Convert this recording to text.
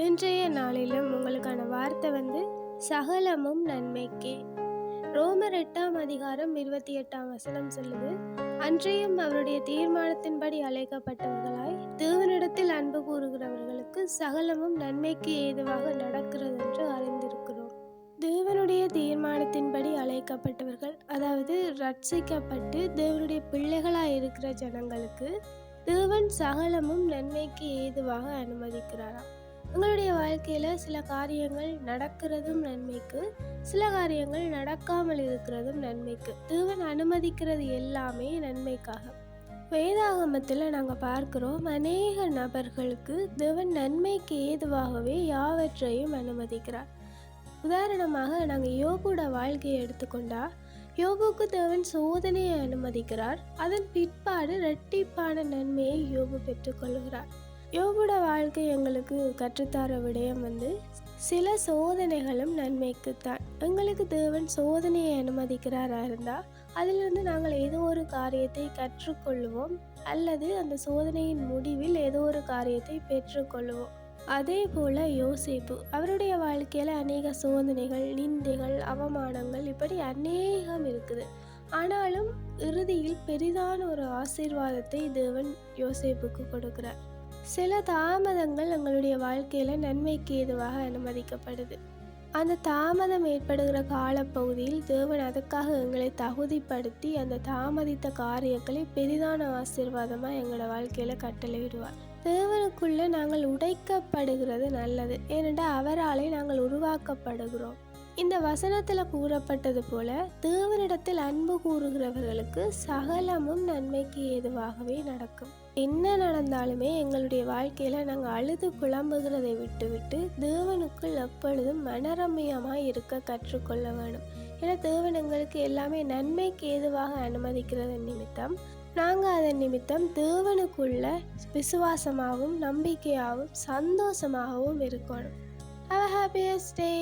இன்றைய நாளிலும் உங்களுக்கான வார்த்தை வந்து சகலமும் நன்மைக்கே. ரோமர் எட்டாம் அதிகாரம் இருபத்தி எட்டாம் வசனம் சொல்லுது அன்றையும் அவருடைய தீர்மானத்தின்படி அழைக்கப்பட்டவர்களாய் தேவனிடத்தில் அன்பு கூறுகிறவர்களுக்கு சகலமும் நன்மைக்கு ஏதுவாக நடக்கிறது என்று அறிந்திருக்கிறோம். தேவனுடைய தீர்மானத்தின்படி அழைக்கப்பட்டவர்கள் அதாவது ரட்சிக்கப்பட்டு தேவனுடைய பிள்ளைகளாய் இருக்கிற ஜனங்களுக்கு தேவன் சகலமும் நன்மைக்கு ஏதுவாக அனுமதிக்கிறாராம். உங்களுடைய வாழ்க்கையில் சில காரியங்கள் நடக்கிறதும் நன்மைக்கு சில காரியங்கள் நடக்காமல் இருக்கிறதும் நன்மைக்கு. தேவன் அனுமதிக்கிறது எல்லாமே நன்மைக்காக. வேதாகமத்தில் நாங்கள் பார்க்கிறோம் அநேக நபர்களுக்கு தேவன் நன்மைக்கு ஏதுவாகவே யாவற்றையும் அனுமதிக்கிறார். உதாரணமாக நாங்கள் யோகோட வாழ்க்கையை எடுத்துக்கொண்டா யோபுக்கு தேவன் சோதனையை அனுமதிக்கிறார். அதன் பிற்பாடு இரட்டிப்பான நன்மையை யோபு பெற்றுக்கொள்கிறார். யோபுட வாழ்க்கை எங்களுக்கு கற்றுத்தார விடயம் வந்து சில சோதனைகளும் நன்மைக்குத்தான். எங்களுக்கு தேவன் சோதனையை அனுமதிக்கிறாரா இருந்தால் அதிலிருந்து நாங்கள் ஏதோ ஒரு காரியத்தை கற்றுக்கொள்வோம் அல்லது அந்த சோதனையின் முடிவில் ஏதோ ஒரு காரியத்தை பெற்றுக்கொள்வோம். அதே போல யோசிப்பு. அவருடைய வாழ்க்கையில் அநேக சோதனைகள் நிந்தைகள் அவமானங்கள் இப்படி அநேகம் இருக்குது. ஆனாலும் இறுதியில் பெரிதான ஒரு ஆசீர்வாதத்தை தேவன் யோசேப்புக்கு கொடுக்கிறார். சில தாமதங்கள் எங்களுடைய வாழ்க்கையில் நன்மைக்கு ஏதுவாக அனுமதிக்கப்படுது. அந்த தாமதம் ஏற்படுகிற காலப்பகுதியில் தேவன் அதுக்காக எங்களை தகுதிப்படுத்தி அந்த தாமதித்த காரியங்களை பெரிதான ஆசீர்வாதமாக எங்களோட வாழ்க்கையில் கட்டளையிடுவார். தேவனுக்குள்ளே நாங்கள் உடைக்கப்படுகிறது நல்லது. ஏனென்றால் அவராலே நாங்கள் உருவாக்கப்படுகிறோம். இந்த வசனத்தில் கூறப்பட்டது போல தேவனிடத்தில் அன்பு கூறுகிறவர்களுக்கு சகலமும் நன்மைக்கு ஏதுவாகவே நடக்கும். என்ன நடந்தாலுமே எங்களுடைய வாழ்க்கையில் நாங்கள் அழுது புலம்புகிறதை விட்டுவிட்டு தேவனுக்குள் எப்பொழுதும் மனரம்யமாக இருக்க கற்றுக்கொள்ள வேணும் ஏன்னா தேவன் எங்களுக்கு எல்லாமே நன்மைக்கு ஏதுவாக அனுமதிக்கிறது நிமித்தம். நாங்கள் அதன் நிமித்தம் தேவனுக்குள்ள விசுவாசமாகவும் நம்பிக்கையாகவும் சந்தோஷமாகவும் இருக்கணும். Have happiest day